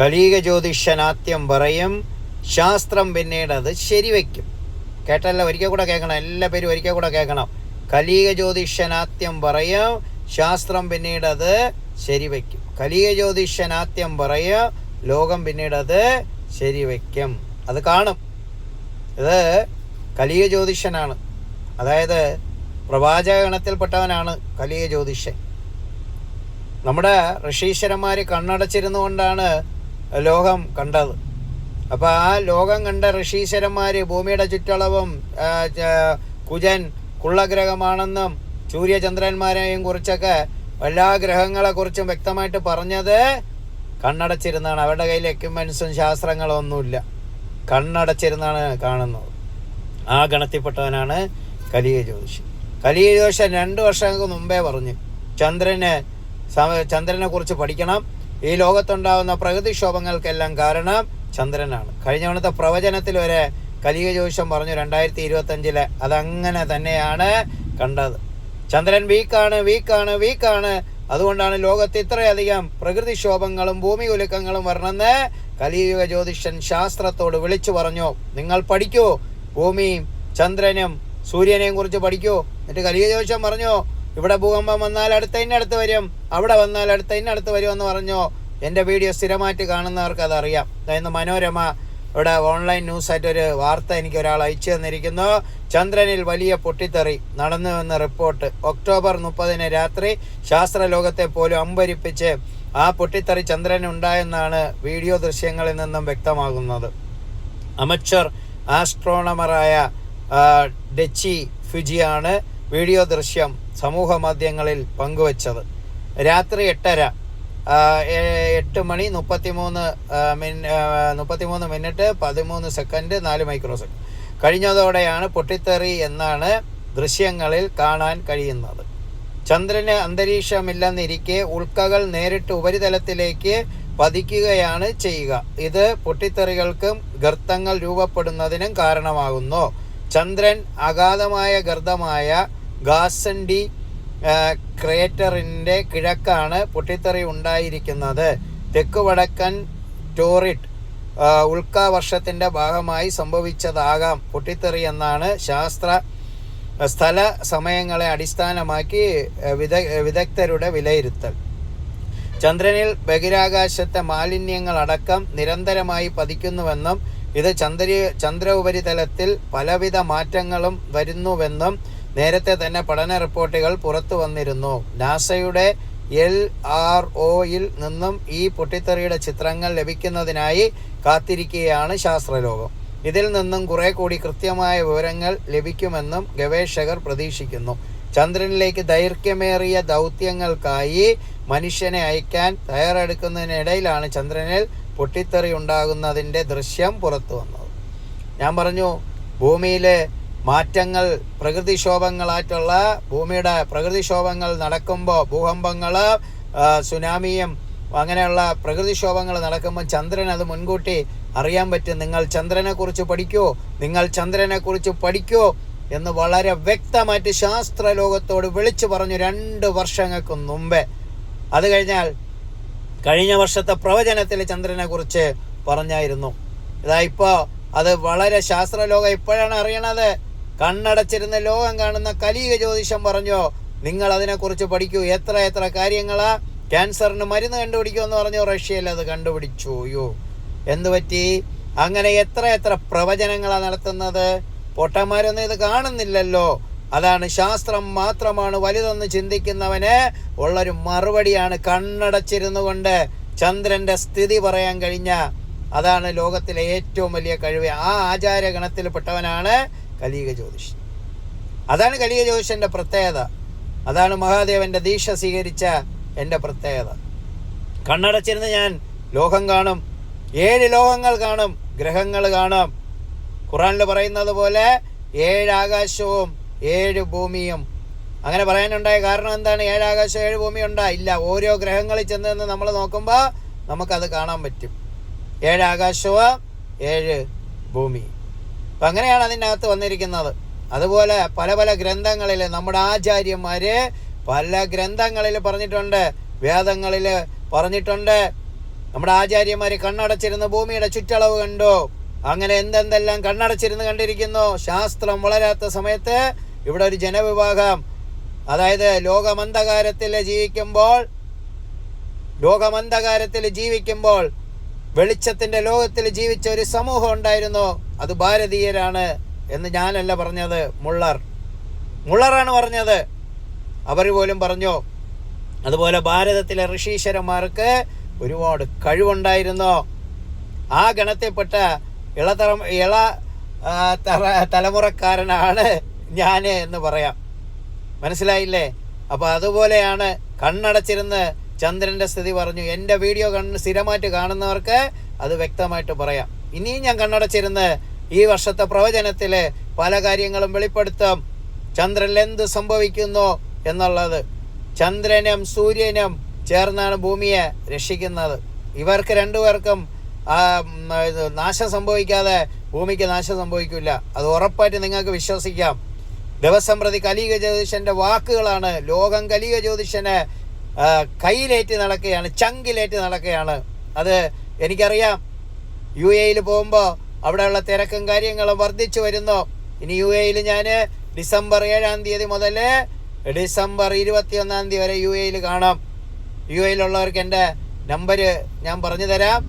കലീക ജ്യോതിഷനാത്യം പറയും. ശാസ്ത്രം പിന്നീട് അത് ശരിവെക്കും കേട്ടല്ല? ഒരിക്കൽ കൂടെ കേൾക്കണം. എല്ലാ പേരും ഒരിക്കൽ കൂടെ കേൾക്കണം. കലീക ജ്യോതിഷനാത്യം പറയും. ശാസ്ത്രം പിന്നീട് അത് ശരിവെക്കും കലീക ജ്യോതിഷനാത്യം പറയും. ലോകം പിന്നീട് അത് ശരിവെക്കും അത് കാണും. ഇത് കലിയ ജ്യോതിഷനാണ് അതായത് പ്രവാചകഗണത്തിൽപ്പെട്ടവനാണ് കലിയ ജ്യോതിഷൻ നമ്മുടെ ഋഷീശ്വരന്മാർ കണ്ണടച്ചിരുന്നുകൊണ്ടാണ് ലോകം കണ്ടത്. അപ്പോൾ ആ ലോകം കണ്ട ഋഷീശ്വരന്മാർ ഭൂമിയുടെ ചുറ്റളവും കുജൻ കുള്ളഗ്രഹമാണെന്നും സൂര്യചന്ദ്രന്മാരെയും കുറിച്ചൊക്കെ എല്ലാ ഗ്രഹങ്ങളെക്കുറിച്ചും വ്യക്തമായിട്ട് പറഞ്ഞത് കണ്ണടച്ചിരുന്നാണ്. അവരുടെ കയ്യിൽ എക്യുപ്മെൻസും ശാസ്ത്രങ്ങളും ഒന്നുമില്ല കണ്ണടച്ചിരുന്നാണ് കാണുന്നത്. ആ ഗണത്തിൽപ്പെട്ടവനാണ് കലിയ ജ്യോതിഷൻ. കലിയ ജ്യോതിഷൻ രണ്ട് വർഷങ്ങൾക്ക് മുമ്പേ പറഞ്ഞു ചന്ദ്രനെ ചന്ദ്രനെ കുറിച്ച് പഠിക്കണം ഈ ലോകത്തുണ്ടാവുന്ന പ്രകൃതിക്ഷോഭങ്ങൾക്കെല്ലാം കാരണം ചന്ദ്രനാണ്. കഴിഞ്ഞ തവണത്തെ പ്രവചനത്തിൽ ഒരു കലിക ജ്യോതിഷം പറഞ്ഞു രണ്ടായിരത്തി ഇരുപത്തഞ്ചിൽ അതങ്ങനെ തന്നെയാണ് കണ്ടത്. ചന്ദ്രൻ വീക്കാണ് വീക്കാണ് വീക്കാണ്. അതുകൊണ്ടാണ് ലോകത്ത് ഇത്രയധികം പ്രകൃതിക്ഷോഭങ്ങളും ഭൂമി ഉലുക്കങ്ങളും വരണമെന്ന് കലിയുഗ ജ്യോതിഷൻ ശാസ്ത്രത്തോട് വിളിച്ചു പറഞ്ഞു. നിങ്ങൾ പഠിക്കൂ. ഭൂമിയും ചന്ദ്രനും സൂര്യനെയും കുറിച്ച് പഠിക്കൂ. എന്നിട്ട് കലിയുഗ ജ്യോതിഷം പറഞ്ഞു ഇവിടെ ഭൂകമ്പം വന്നാൽ അടുത്ത ഇന്നടുത്ത് വരും. അവിടെ വന്നാൽ അടുത്ത ഇന്നടുത്ത് വരും എന്ന് പറഞ്ഞോ? എന്റെ വീഡിയോ സ്ഥിരമായിട്ട് കാണുന്നവർക്ക് അതറിയാം. അതായത് മനോരമ. ഇവിടെ ഓൺലൈൻ ന്യൂസായിട്ട് ഒരു വാർത്ത എനിക്ക് ഒരാൾ അയച്ചു തന്നിരിക്കുന്നു. ചന്ദ്രനിൽ വലിയ പൊട്ടിത്തെറി നടന്നുവെന്ന റിപ്പോർട്ട്. ഒക്ടോബർ മുപ്പതിന് രാത്രി ശാസ്ത്രലോകത്തെ പോലും അമ്പരിപ്പിച്ച് ആ പൊട്ടിത്തെറി ചന്ദ്രൻ ഉണ്ടായെന്നാണ് വീഡിയോ ദൃശ്യങ്ങളിൽ നിന്നും വ്യക്തമാകുന്നത്. അമച്ചർ ആസ്ട്രോണമറായ ഡെച്ചി ഫിജിയാണ് വീഡിയോ ദൃശ്യം സമൂഹ മാധ്യമങ്ങളിൽ പങ്കുവച്ചത്. രാത്രി എട്ടര എട്ട് മണി മുപ്പത്തിമൂന്ന് മിൻ മുപ്പത്തിമൂന്ന് മിനിറ്റ് പതിമൂന്ന് സെക്കൻഡ് നാല് മൈക്രോ സെക്കൻഡ് കഴിഞ്ഞതോടെയാണ് പൊട്ടിത്തെറി എന്നാണ് ദൃശ്യങ്ങളിൽ കാണാൻ കഴിയുന്നത്. ചന്ദ്രന് അന്തരീക്ഷമില്ലെന്നിരിക്കെ ഉൾക്കകൾ നേരിട്ട് ഉപരിതലത്തിലേക്ക് പതിക്കുകയാണ് ചെയ്യുക. ഇത് പൊട്ടിത്തെറികൾക്കും ഗർത്തങ്ങൾ രൂപപ്പെടുന്നതിനും കാരണമാകുന്നു. ചന്ദ്രൻ അഗാധമായ ഗർത്തമായ ഗാസൻഡി ക്രേറ്ററിന്റെ കിഴക്കാണ് പൊട്ടിത്തെറി ഉണ്ടായിരിക്കുന്നത്. തെക്ക് വടക്കൻ ടോറിറ്റ് ഉൾക്കാവർഷത്തിന്റെ ഭാഗമായി സംഭവിച്ചതാകാം പൊട്ടിത്തെറി എന്നാണ് ശാസ്ത്ര സ്ഥല സമയങ്ങളെ അടിസ്ഥാനമാക്കി വിദ വിദഗ്ധരുടെ വിലയിരുത്തൽ. ചന്ദ്രനിൽ ബഹിരാകാശത്തെ മാലിന്യങ്ങളടക്കം നിരന്തരമായി പതിക്കുന്നുവെന്നും ഇത് ചന്ദ്ര ചന്ദ്ര ഉപരിതലത്തിൽ പലവിധ മാറ്റങ്ങളും വരുന്നുവെന്നും നേരത്തെ തന്നെ പഠന റിപ്പോർട്ടുകൾ പുറത്തു വന്നിരുന്നു. നാസയുടെ എൽ ആർ ഒയിൽ നിന്നും ഈ പൊട്ടിത്തെറിയുടെ ചിത്രങ്ങൾ ലഭിക്കുന്നതിനായി കാത്തിരിക്കുകയാണ് ശാസ്ത്രലോകം. ഇതിൽ നിന്നും കുറെ കൂടി കൃത്യമായ വിവരങ്ങൾ ലഭിക്കുമെന്നും ഗവേഷകർ പ്രതീക്ഷിക്കുന്നു. ചന്ദ്രനിലേക്ക് ദൈർഘ്യമേറിയ ദൗത്യങ്ങൾക്കായി മനുഷ്യനെ അയക്കാൻ തയ്യാറെടുക്കുന്നതിനിടയിലാണ് ചന്ദ്രനിൽ പൊട്ടിത്തെറി ഉണ്ടാകുന്നതിന്റെ ദൃശ്യം പുറത്തു വന്നത്. ഞാൻ പറഞ്ഞു ഭൂമിയിലെ മാറ്റങ്ങൾ പ്രകൃതിക്ഷോഭങ്ങളായിട്ടുള്ള ഭൂമിയുടെ പ്രകൃതിക്ഷോഭങ്ങൾ നടക്കുമ്പോൾ ഭൂകമ്പങ്ങൾ സുനാമിയും അങ്ങനെയുള്ള പ്രകൃതിക്ഷോഭങ്ങൾ നടക്കുമ്പോൾ ചന്ദ്രൻ അത് മുൻകൂട്ടി അറിയാൻ പറ്റും. നിങ്ങൾ ചന്ദ്രനെ കുറിച്ച് പഠിക്കൂ നിങ്ങൾ ചന്ദ്രനെ കുറിച്ച് പഠിക്കൂ എന്ന് വളരെ വ്യക്തമായിട്ട് ശാസ്ത്ര ലോകത്തോട് വിളിച്ചു പറഞ്ഞു രണ്ട് വർഷങ്ങൾക്ക് മുമ്പേ. അത് കഴിഞ്ഞാൽ കഴിഞ്ഞ വർഷത്തെ പ്രവചനത്തിൽ ചന്ദ്രനെ കുറിച്ച് പറഞ്ഞായിരുന്നു. ഇതാ ഇപ്പോൾ അത് വളരെ ശാസ്ത്രലോകം ഇപ്പോഴാണ് അറിയണത്. കണ്ണടച്ചിരുന്ന ലോകം കാണുന്ന കലിക ജ്യോതിഷം പറഞ്ഞു നിങ്ങൾ അതിനെക്കുറിച്ച് പഠിക്കൂ. എത്ര എത്ര കാര്യങ്ങളാ? ക്യാൻസറിന് മരുന്ന് കണ്ടുപിടിക്കുമെന്ന് പറഞ്ഞു. റഷ്യയിൽ അത് കണ്ടുപിടിച്ചു. അയ്യോ എന്ത് പറ്റി? അങ്ങനെ എത്ര എത്ര പ്രവചനങ്ങളാണ് നടത്തുന്നത്? പൊട്ടന്മാരൊന്നും ഇത് കാണുന്നില്ലല്ലോ. അതാണ് ശാസ്ത്രം മാത്രമാണ് വലുതെന്ന് ചിന്തിക്കുന്നവന് ഉള്ളൊരു മറുപടിയാണ് കണ്ണടച്ചിരുന്നു കൊണ്ട് ചന്ദ്രന്റെ സ്ഥിതി പറയാൻ കഴിഞ്ഞ. അതാണ് ലോകത്തിലെ ഏറ്റവും വലിയ കഴിവ്. ആ ആചാരഗണത്തിൽപ്പെട്ടവനാണ് കലിയുഗ ജ്യോതിഷൻ അതാണ് കലിക ജ്യോതിഷന്റെ പ്രത്യേകത. അതാണ് മഹാദേവന്റെ ദീക്ഷ സ്വീകരിച്ച എന്റെ പ്രത്യേകത. കണ്ണടച്ചിരുന്ന് ഞാൻ ലോകം കാണും. ഏഴ് ലോകങ്ങൾ കാണും. ഗ്രഹങ്ങൾ കാണും. ഖുറാനിൽ പറയുന്നത് പോലെ ഏഴ് ആകാശവും ഏഴ് ഭൂമിയും. അങ്ങനെ പറയാനുണ്ടായ കാരണം എന്താണ്? ഏഴ് ഏഴ് ഭൂമി ഉണ്ടാ? ഇല്ല. ഓരോ ഗ്രഹങ്ങളിൽ ചെന്ന് നമ്മൾ നോക്കുമ്പോൾ നമുക്കത് കാണാൻ പറ്റും. ഏഴ് ആകാശവും ഏഴ് ഭൂമി അപ്പം അങ്ങനെയാണ് അതിനകത്ത് വന്നിരിക്കുന്നത്. അതുപോലെ പല പല ഗ്രന്ഥങ്ങളിൽ നമ്മുടെ ആചാര്യന്മാർ പല ഗ്രന്ഥങ്ങളിൽ പറഞ്ഞിട്ടുണ്ട്. വേദങ്ങളിൽ പറഞ്ഞിട്ടുണ്ട്. നമ്മുടെ ആചാര്യന്മാർ കണ്ണടച്ചിരുന്ന് ഭൂമിയുടെ ചുറ്റളവ് കണ്ടു. അങ്ങനെ എന്തെന്തെല്ലാം കണ്ണടച്ചിരുന്ന് കണ്ടിരിക്കുന്നു? ശാസ്ത്രം വളരാത്ത സമയത്ത് ഇവിടെ ഒരു ജനവിഭാഗം അതായത് ലോകമന്ധകാരത്തിൽ ജീവിക്കുമ്പോൾ ലോകമന്ധകാരത്തിൽ ജീവിക്കുമ്പോൾ വെളിച്ചത്തിന്റെ ലോകത്തിൽ ജീവിച്ച ഒരു സമൂഹം ഉണ്ടായിരുന്നു. അത് ഭാരതീയരാണ് എന്ന് ഞാനല്ല പറഞ്ഞത്. മുള്ളർ. മുള്ളറാണ് പറഞ്ഞത്. അവർ പോലും പറഞ്ഞു? അതുപോലെ ഭാരതത്തിലെ ഋഷീശ്വരന്മാർക്ക് ഒരുപാട് കഴിവുണ്ടായിരുന്നു. ആ ഗണത്തിൽപ്പെട്ട ഇളതറ ഇള തലമുറക്കാരനാണ് ഞാൻ എന്ന് പറയാം. മനസ്സിലായില്ലേ? അപ്പോൾ അതുപോലെയാണ് കണ്ണടച്ചിരുന്ന് ചന്ദ്രന്റെ സ്ഥിതി പറഞ്ഞു. എന്റെ വീഡിയോ കണ്ണ് സ്ഥിരമായിട്ട് കാണുന്നവർക്ക് അത് വ്യക്തമായിട്ട് പറയാം. ഇനിയും ഞാൻ കണ്ണടച്ചിരുന്ന് ഈ വർഷത്തെ പ്രവചനത്തിലെ പല കാര്യങ്ങളും വെളിപ്പെടുത്തും. ചന്ദ്രനിൽ എന്ത് സംഭവിക്കുന്നു എന്നുള്ളത്. ചന്ദ്രനും സൂര്യനും ചേർന്നാണ് ഭൂമിയെ രക്ഷിക്കുന്നത്. ഇവർക്ക് രണ്ടുപേർക്കും നാശം സംഭവിക്കാതെ ഭൂമിക്ക് നാശം സംഭവിക്കില്ല. അത് ഉറപ്പായിട്ട് നിങ്ങൾക്ക് വിശ്വസിക്കാം. ദിവസം പ്രതി കലിക ജ്യോതിഷന്റെ വാക്കുകളാണ് ലോകം കലിക ജ്യോതിഷനെ കയ്യിലേറ്റ് നടക്കുകയാണ് ചങ്കിലേറ്റ് നടക്കുകയാണ്. അത് എനിക്കറിയാം. യു എയിൽ പോകുമ്പോൾ അവിടെയുള്ള തിരക്കും കാര്യങ്ങളും വർദ്ധിച്ചു വരുന്നു. ഇനി യു എയിൽ ഞാൻ ഡിസംബർ ഏഴാം തീയതി മുതൽ ഡിസംബർ ഇരുപത്തിയൊന്നാം തീയതി വരെ യു എയിൽ കാണാം. യു എയിലുള്ളവർക്ക് എന്റെ നമ്പർ ഞാൻ പറഞ്ഞു തരാം.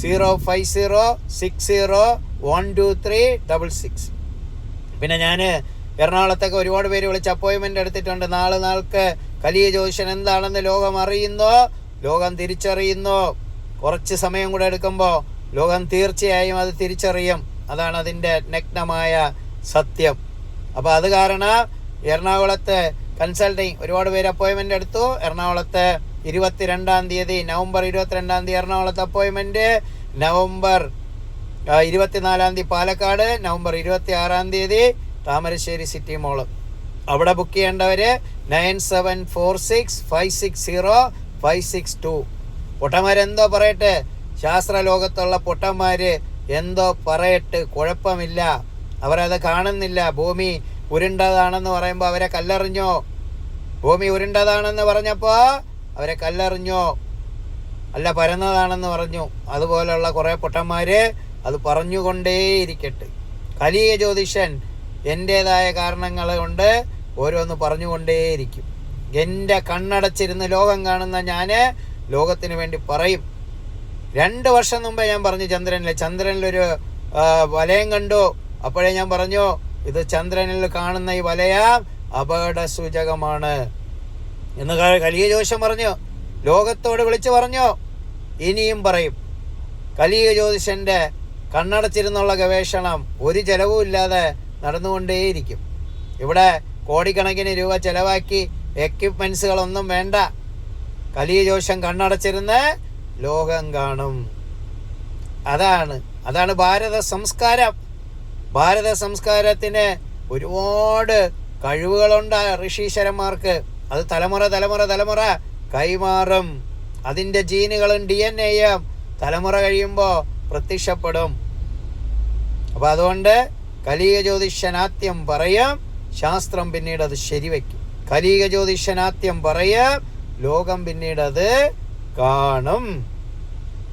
Zero five zero six zero one two three double six. പിന്നെ ഞാൻ എറണാകുളത്തേക്ക് ഒരുപാട് പേര് വിളിച്ച് അപ്പോയിൻമെന്റ് എടുത്തിട്ടുണ്ട്. നാളെ നാൾക്ക് കലിയ ജ്യോതിഷൻ എന്താണെന്ന് ലോകം അറിയുന്നോ. ലോകം തിരിച്ചറിയുന്നോ. കുറച്ച് സമയം കൂടെ എടുക്കുമ്പോൾ ലോകം തീർച്ചയായും അത് തിരിച്ചറിയും. അതാണ് അതിന്റെ നഗ്നമായ സത്യം. അപ്പോൾ അത് കാരണം എറണാകുളത്ത് കൺസൾട്ടിങ് ഒരുപാട് പേര് അപ്പോയിൻമെന്റ് എടുത്തു. എറണാകുളത്ത് ഇരുപത്തിരണ്ടാം തീയതി നവംബർ ഇരുപത്തിരണ്ടാം തീയതി എറണാകുളത്ത് അപ്പോയിൻമെന്റ് നവംബർ ഇരുപത്തിനാലാം തീയതി പാലക്കാട് നവംബർ ഇരുപത്തി ആറാം തീയതി താമരശ്ശേരി സിറ്റി മോൾ അവിടെ book ചെയ്യേണ്ടവർ nine seven four six five six zero five six two. പൊട്ടന്മാരെന്തോ പറയട്ടെ ശാസ്ത്ര പൊട്ടന്മാർ എന്തോ പറയട്ട് കുഴപ്പമില്ല. അവരത് കാണുന്നില്ല. ഭൂമി ഉരുണ്ടതാണെന്ന് പറയുമ്പോൾ അവരെ കല്ലെറിഞ്ഞോ? ഭൂമി ഉരുണ്ടതാണെന്ന് പറഞ്ഞപ്പോൾ അവരെ കല്ലെറിഞ്ഞോ? അല്ല പരന്നതാണെന്ന് പറഞ്ഞു. അതുപോലെയുള്ള കുറേ പൊട്ടന്മാർ അത് പറഞ്ഞുകൊണ്ടേയിരിക്കട്ടെ. കലിയ ജ്യോതിഷൻ എന്റേതായ കാരണങ്ങൾ കൊണ്ട് ഓരോന്ന് പറഞ്ഞുകൊണ്ടേയിരിക്കും. എന്റെ കണ്ണടച്ചിരുന്ന് ലോകം കാണുന്ന ഞാൻ ലോകത്തിന് വേണ്ടി പറയും. രണ്ട് വർഷം മുമ്പേ ഞാൻ പറഞ്ഞു ചന്ദ്രനിൽ ചന്ദ്രനിലൊരു വലയം കണ്ടു. അപ്പോഴേ ഞാൻ പറഞ്ഞു ഇത് ചന്ദ്രനിൽ കാണുന്ന ഈ വലയം അപകട സൂചകമാണ് എന്ന് കലിയ ജ്യോതിഷം പറഞ്ഞു. ലോകത്തോട് വിളിച്ചു പറഞ്ഞു. ഇനിയും പറയും. കലിയ ജ്യോതിഷന്റെ കണ്ണടച്ചിരുന്നുള്ള ഗവേഷണം ഒരു ചെലവും ഇല്ലാതെ നടന്നുകൊണ്ടേയിരിക്കും. ഇവിടെ കോടിക്കണക്കിന് രൂപ ചെലവാക്കി എക്യുപ്മെന്റ്സുകളൊന്നും വേണ്ട. കലിയ ജ്യോതിഷം കണ്ണടച്ചിരുന്ന് ലോകം കാണും. അതാണ് അതാണ് ഭാരത സംസ്കാരം. ഭാരത സംസ്കാരത്തിന് ഒരുപാട് കഴിവുകളുണ്ട് ഋഷീശ്വരന്മാർക്ക് അത് തലമുറ തലമുറ തലമുറ കൈമാറും. അതിന്റെ ജീനുകളും ഡി എൻ എയും തലമുറ കഴിയുമ്പോൾ പ്രത്യക്ഷപ്പെടും. അപ്പം അതുകൊണ്ട് കലിക ജ്യോതിഷനാത്യം പറയാം ശാസ്ത്രം പിന്നീട് അത് ശരിവയ്ക്കും കലിക ജ്യോതിഷനാത്യം പറയാം ലോകം പിന്നീട് അത് കാണും.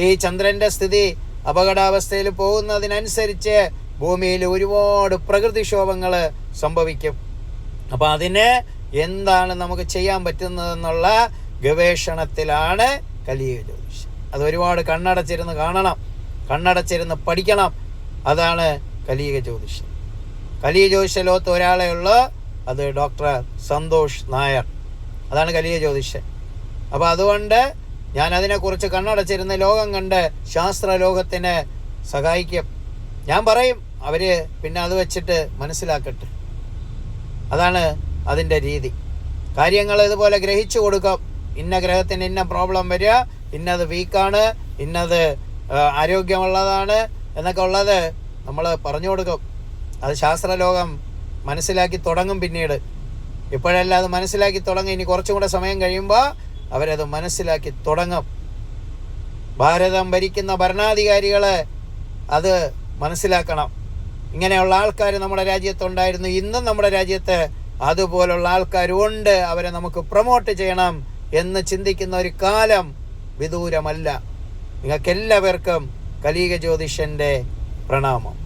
ഈ ചന്ദ്രന്റെ സ്ഥിതി അപകടാവസ്ഥയിൽ പോകുന്നതിനനുസരിച്ച് ഭൂമിയിൽ ഒരുപാട് പ്രകൃതിക്ഷോഭങ്ങൾ സംഭവിക്കും. അപ്പോൾ അതിന് എന്താണ് നമുക്ക് ചെയ്യാൻ പറ്റുന്നതെന്നുള്ള ഗവേഷണത്തിലാണ് കലിയ അത് ഒരുപാട് കണ്ണടച്ചിരുന്ന് കാണണം. കണ്ണടച്ചിരുന്ന് പഠിക്കണം. അതാണ് കലിയുക ജ്യോതിഷം കലിയ ജ്യോതിഷ ലോകത്ത് ഒരാളെ ഉള്ളൂ. അത് ഡോക്ടർ സന്തോഷ് നായർ. അതാണ് കലിയ ജ്യോതിഷൻ അപ്പോൾ അതുകൊണ്ട് ഞാൻ അതിനെക്കുറിച്ച് കണ്ണടച്ചിരുന്ന് ലോകം കണ്ട് ശാസ്ത്ര ലോകത്തിന് സഹായിക്കും. ഞാൻ പറയും അവർ പിന്നെ അത് വെച്ചിട്ട് മനസ്സിലാക്കട്ടെ. അതാണ് അതിന്റെ രീതി. കാര്യങ്ങൾ ഇതുപോലെ ഗ്രഹിച്ചു കൊടുക്കാം. ഇന്ന ഗ്രഹത്തിന് ഇന്ന പ്രോബ്ലം വരിക ഇന്നത് വീക്കാണ് ഇന്നത് ആരോഗ്യമുള്ളതാണ് എന്നൊക്കെ ഉള്ളത് നമ്മൾ പറഞ്ഞു കൊടുക്കും. അത് ശാസ്ത്രലോകം മനസ്സിലാക്കി തുടങ്ങും പിന്നീട്. ഇപ്പോഴല്ല അത് മനസ്സിലാക്കി തുടങ്ങി ഇനി കുറച്ചും കൂടെ സമയം കഴിയുമ്പോൾ അവരത് മനസ്സിലാക്കി തുടങ്ങും. ഭാരതം ഭരിക്കുന്ന ഭരണാധികാരികൾ അത് മനസ്സിലാക്കണം. ഇങ്ങനെയുള്ള ആൾക്കാർ നമ്മുടെ രാജ്യത്തുണ്ടായിരുന്നു. ഇന്നും നമ്മുടെ രാജ്യത്ത് അതുപോലുള്ള ആൾക്കാരുണ്ട്. അവരെ നമുക്ക് പ്രൊമോട്ട് ചെയ്യണം എന്ന് ചിന്തിക്കുന്ന ഒരു കാലം വിദൂരമല്ല. നിങ്ങൾക്കെല്ലാവർക്കും കലീക ജ്യോതിഷന്റെ പ്രണാമം.